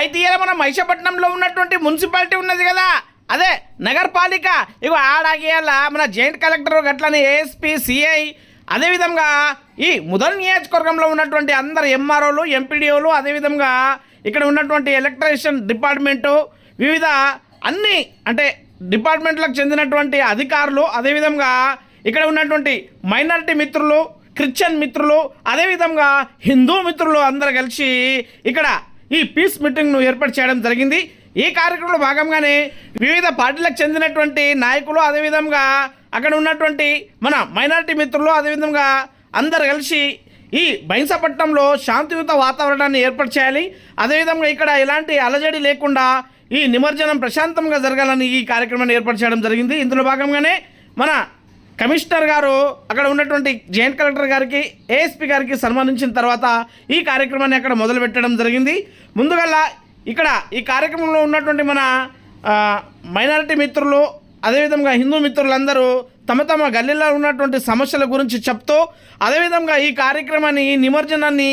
అయితే ఇలా మన మహిషపట్నంలో ఉన్నటువంటి మున్సిపాలిటీ ఉన్నది కదా. అదే నగరపాలిక. ఇగో ఆడాగియాల మన జాయింట్ కలెక్టర్ గట్లని ఏఎస్పీ సిఐ అదేవిధంగా ఈ ముదల్ నియోజకవర్గంలో ఉన్నటువంటి అందరు ఎంఆర్ఓలు ఎంపీడీఓలు అదేవిధంగా ఇక్కడ ఉన్నటువంటి ఎలక్ట్రీషియన్ డిపార్ట్మెంటు వివిధ అన్ని అంటే డిపార్ట్మెంట్లకు చెందినటువంటి అధికారులు అదేవిధంగా ఇక్కడ ఉన్నటువంటి మైనారిటీ మిత్రులు క్రిస్టియన్ మిత్రులు అదేవిధంగా హిందూ మిత్రులు అందరు కలిసి ఇక్కడ ఈ పీస్ మీటింగ్ను ఏర్పాటు చేయడం జరిగింది. ఈ కార్యక్రమంలో భాగంగానే వివిధ పార్టీలకు చెందినటువంటి నాయకులు అదేవిధంగా అక్కడ ఉన్నటువంటి మన మైనారిటీ మిత్రులు అదేవిధంగా అందరు కలిసి ఈ బహింసపట్నంలో శాంతియుత వాతావరణాన్ని ఏర్పాటు చేయాలి. అదేవిధంగా ఇక్కడ ఎలాంటి అలజడి లేకుండా ఈ నిమజ్జనం ప్రశాంతంగా జరగాలని ఈ కార్యక్రమాన్ని ఏర్పాటు చేయడం జరిగింది. ఇందులో భాగంగానే మన కమిషనర్ గారు అక్కడ ఉన్నటువంటి జాయింట్ కలెక్టర్ గారికి ఏఎస్పీ గారికి సన్మానించిన తర్వాత ఈ కార్యక్రమాన్ని అక్కడ మొదలు పెట్టడం జరిగింది. ముందుగల్లా ఇక్కడ ఈ కార్యక్రమంలో ఉన్నటువంటి మన మైనారిటీ మిత్రులు అదేవిధంగా హిందూ మిత్రులందరూ తమ తమ గల్లీలో ఉన్నటువంటి సమస్యల గురించి చెప్తూ అదేవిధంగా ఈ కార్యక్రమాన్ని ఈ నిమజ్జనాన్ని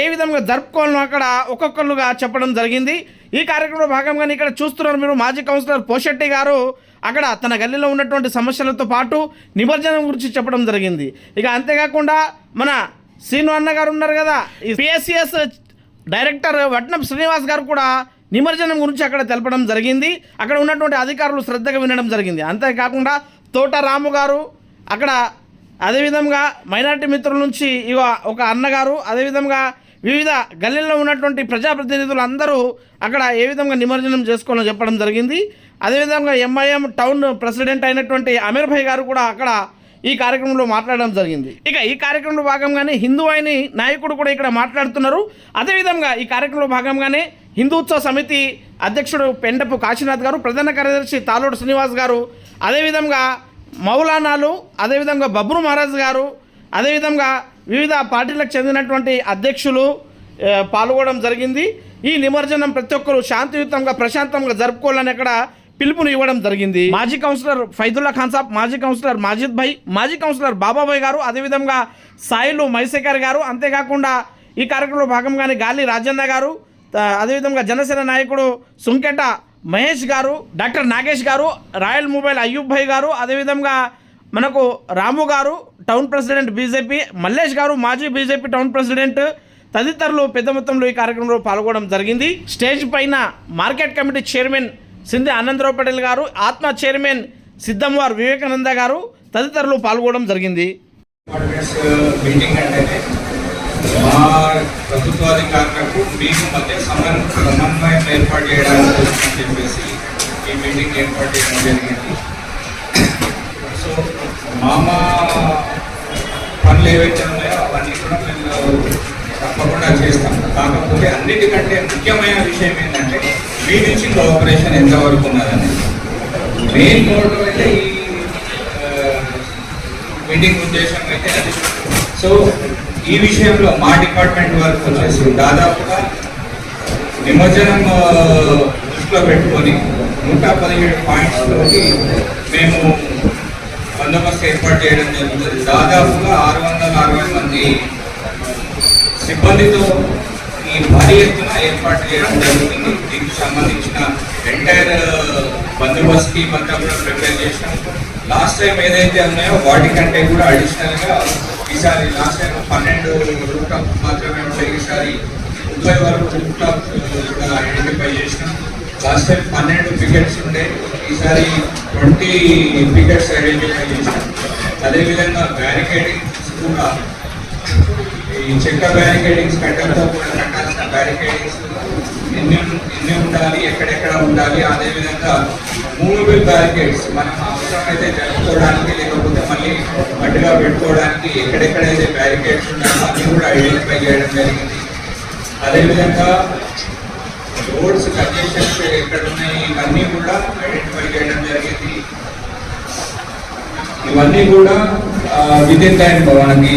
ఏ విధంగా జరుపుకోవాలో అక్కడ ఒక్కొక్కరుగా చెప్పడం జరిగింది. ఈ కార్యక్రమంలో భాగంగానే ఇక్కడ చూస్తున్నారు మీరు మాజీ కౌన్సిలర్ పోషెట్టి గారు. అక్కడ తన గల్లీలో ఉన్నటువంటి సమస్యలతో పాటు నిమజ్జనం గురించి చెప్పడం జరిగింది. ఇక అంతేకాకుండా మన శ్రీను అన్న గారు ఉన్నారు కదా ఈ పిఎస్సిఎస్ డైరెక్టర్ వట్నం శ్రీనివాస్ గారు కూడా నిమజ్జనం గురించి అక్కడ తెలపడం జరిగింది. అక్కడ ఉన్నటువంటి అధికారులు శ్రద్ధగా వినడం జరిగింది. అంతేకాకుండా తోట రాము గారు అక్కడ అదేవిధంగా మైనారిటీ మిత్రుల నుంచి ఇక ఒక అన్నగారు అదేవిధంగా వివిధ గల్లీల్లో ఉన్నటువంటి ప్రజాప్రతినిధులు అందరూ అక్కడ ఏ విధంగా నిమజ్జనం చేసుకోవాలని చెప్పడం జరిగింది. అదేవిధంగా ఎంఐఎం టౌన్ ప్రెసిడెంట్ అయినటువంటి అమీర్ భాయ్ గారు కూడా అక్కడ ఈ కార్యక్రమంలో మాట్లాడడం జరిగింది. ఇక ఈ కార్యక్రమంలో భాగంగానే హిందూ అయిన నాయకుడు కూడా ఇక్కడ మాట్లాడుతున్నారు. అదేవిధంగా ఈ కార్యక్రమంలో భాగంగానే హిందూత్సవ సమితి అధ్యక్షుడు పెండపు కాశీనాథ్ గారు ప్రధాన కార్యదర్శి తాలోడు శ్రీనివాస్ గారు అదేవిధంగా మౌలానాలు అదేవిధంగా బబ్రు మహారాజ్ గారు అదేవిధంగా వివిధ పార్టీలకు చెందినటువంటి అధ్యక్షులు పాల్గొనడం జరిగింది. ఈ నిమజ్జనం ప్రతి ఒక్కరు శాంతియుతంగా ప్రశాంతంగా జరుపుకోవాలని అక్కడ పిలుపుని ఇవ్వడం జరిగింది. మాజీ కౌన్సిలర్ ఫైదుల్లా ఖాన్సాబ్ మాజీ కౌన్సిలర్ మాజిద్ భాయ్ మాజీ కౌన్సిలర్ బాబాబాయ్ గారు అదేవిధంగా సాయిలు మైశేఖర్ గారు అంతేకాకుండా ఈ కార్యక్రమంలో భాగంగానే గాలి రాజన్న గారు అదేవిధంగా జనసేన నాయకుడు సుంకెట మహేష్ గారు డాక్టర్ నాగేష్ గారు రాయల్ మొబైల్ అయ్యూబ్ భాయ్ గారు అదేవిధంగా మనకు రాము గారు టౌన్ ప్రెసిడెంట్ బీజేపీ మల్లేష్ గారు మాజీ బీజేపీ టౌన్ ప్రెసిడెంట్. తదితరులు పెద్ద మొత్తంలో ఈ కార్యక్రమంలో పాల్గొనడం జరిగింది. స్టేజ్ పైన market committee chairman Sindhi Anandarao Patel గారు ఆత్మ చైర్మన్ సిద్ధంవార్ వివేకానంద గారు తదితరులు పాల్గొనడం జరిగింది. Uh, మీకు మధ్య సమన్వయం ఏర్పాటు చేయడానికి చెప్పేసి ఈ మీటింగ్ ఏర్పాటు చేయడం జరిగింది. మా పనులు ఏవైతే ఉన్నాయో అవన్నీ కూడా మేము తప్పకుండా చేస్తాం. కాకపోతే అన్నిటికంటే ముఖ్యమైన విషయం ఏంటంటే మీ నుంచి కోఆపరేషన్ ఎంతవరకు ఉన్నదని. మెయిన్ మోటివ్ అయితే ఈ మీటింగ్ ఉద్దేశం అయితే అది. సో ఈ విషయంలో మా డిపార్ట్మెంట్ వరకు వచ్చేసి దాదాపుగా నిమజ్జనం దృష్టిలో పెట్టుకొని నూట పదిహేడు పాయింట్స్లోకి మేము బందోబస్తు ఏర్పాటు చేయడం జరుగుతుంది దాదాపుగా ఆరు వందల అరవై మంది సిబ్బందితో ఈ భారీ ఎత్తున ఏర్పాటు చేయడం జరుగుతుంది. దీనికి సంబంధించిన ఎంటైర్ uh, బందోబస్తుకి మధ్య కూడా ప్రిపేర్ చేసినాం లాస్ట్ టైం ఏదైతే ఉన్నాయో వాటికంటే కూడా అడిషనల్గా ఈసారి లాస్ట్ టైం పన్నెండు రూట్ మాత్రమే ఉంటాయి ఈసారి ముప్పై వరకు రూట్ టాప్ కూడా ఐడెంటిఫై చేసినాం. లాస్ట్ టైం పన్నెండు పికెట్స్ ఉండే ఈసారి ట్వంటీ పికెట్స్ ఐడెంటిఫై చేశాం అదేవిధంగా బ్యారికేడింగ్స్ కూడా. ఈ చెక్క బ్యారికేడింగ్స్ కట్టడంతో కూడా కట్టాల్సిన బ్యారికేడింగ్స్ ఎన్ని ఎన్ని ఉండాలి ఎక్కడెక్కడ ఉండాలి అదేవిధంగా మూవబుల్ బ్యారికేడ్స్ మనం అవసరమైతే జరుపుకోవడానికి లేకపోతే మళ్ళీ మట్టిగా పెట్టుకోవడానికి ఎక్కడెక్కడైతే బ్యారికేడ్స్ ఉన్నాయో అవి కూడా ఐడెంటిఫై చేయడం జరిగింది. అదేవిధంగా రోడ్స్ కంజెషన్స్ ఎక్కడ ఉన్నాయి ఇవన్నీ కూడా ఐడెంటిఫై చేయడం జరిగింది. ఇవన్నీ కూడా విత్ ఇన్ టైం మనకి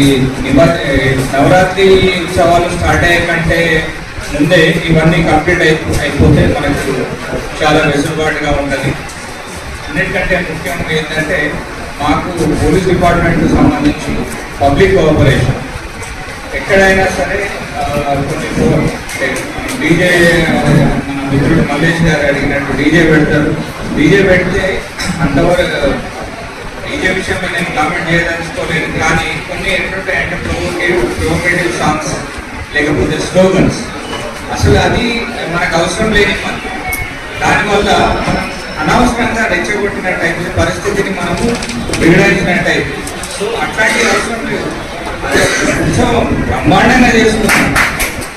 నవరాత్రి ఉత్సవాలు స్టార్ట్ అయ్యే కంటే ముందే ఇవన్నీ కంప్లీట్ అయి అయిపోతే మనకు చాలా వెసులుబాటుగా ఉంటుంది. అన్నిటికంటే ముఖ్యంగా ఏంటంటే మాకు పోలీస్ డిపార్ట్మెంట్కి సంబంధించి పబ్లిక్ కోఆపరేషన్. ఎక్కడైనా సరే కొన్ని డీజే మిత్రుడు మల్లేష్ గారు అడిగినట్టు డీజే పెడతారు. డీజే పెడితే అంతవరకు డీజే విషయంలో నేను కామెంట్ చేయదలుచుకోలేదు. కానీ కొన్ని ఏంటంటే అంటే ప్రొవోకేటివ్ ప్రొవోకేటివ్ సాంగ్స్ లేకపోతే స్లోగన్స్ అసలు అది మనకు అవసరం లేని పని. దానివల్ల మనం అనవసరంగా రెచ్చగొట్టినట్టయితే పరిస్థితిని మనము బిగడించినట్టయితే సో అట్లాంటి అవసరం లేదు. ఉత్సవం బ్రహ్మాండంగా చేసుకున్నాం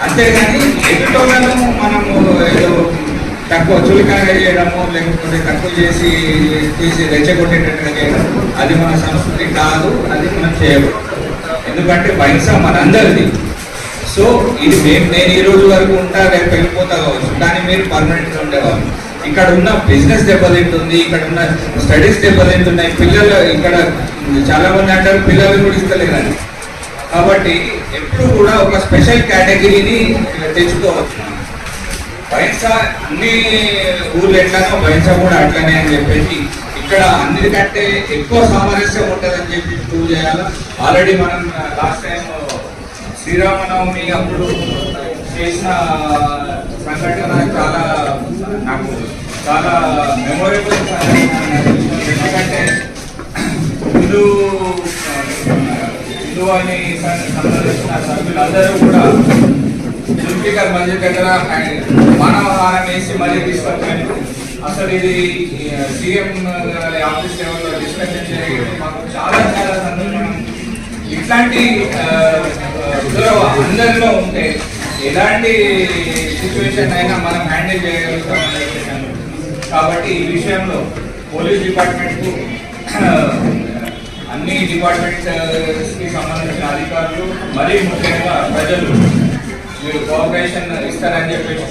అంతేగాని ఎదుటోళ్ళను మనము ఏదో తక్కువ చులకనగా చేయడము లేకపోతే తక్కువ చేసి తీసి రెచ్చగొట్టేటట్టుగా చేయడం అది మన సంస్కృతి కాదు అది మనం చేయకూడదు. ఎందుకంటే పైసా మనందరిది. సో ఇది మేము నేను ఈ రోజు వరకు ఉంటా రేపు వెళ్ళిపోతా కావచ్చు. కానీ మీరు పర్మనెంట్గా ఉండేవాళ్ళు. ఇక్కడ ఉన్న బిజినెస్ దెబ్బతింటుంది ఇక్కడ ఉన్న స్టడీస్ దెబ్బతింటున్నాయి. పిల్లలు ఇక్కడ చాలా మంది అంటారు పిల్లలు కూడా ఇస్తలేరని. కాబట్టి ఎప్పుడు కూడా ఒక స్పెషల్ కేటగిరీని తెచ్చుకోవచ్చు. బయట అన్ని ఊర్లు ఎట్లానో బయట కూడా అట్లనే అని చెప్పేసి ఇక్కడ అన్నిటికంటే ఎక్కువ సామరస్యం ఉంటుందని చెప్పి ప్రూవ్ చేయాలి? ఆల్రెడీ మనం లాస్ట్ టైం శ్రీరామనవమి అప్పుడు చేసిన సంఘటన చాలా నాకు చాలా మెమొరబుల్ ఎందుకంటే హిందూ హిందూ అని సంబంధించిన సభ్యులందరూ కూడా జుల్ఫికర్ మస్జిద్ దగ్గర మానవహారం వేసి మళ్ళీ తీసుకొచ్చాను అసలు ఇది సీఎం ఆఫీస్ లెవెల్లో డిస్కషన్ జరిగింది మాకు చాలా చాలా సంతోషం. ఇట్లాంటి ఆ, అందరిలో ఉంటే ఎలాంటి సిచ్యువేషన్ అయినా మనం హ్యాండిల్ చేయగలుగుతామని కాబట్టి ఈ విషయంలో పోలీస్ డిపార్ట్మెంట్కు అన్ని డిపార్ట్మెంట్స్కి సంబంధించిన అధికారులు మరీ ముఖ్యంగా ప్రజలు మీరు కోఆపరేషన్ ఇస్తారని చెప్పేసి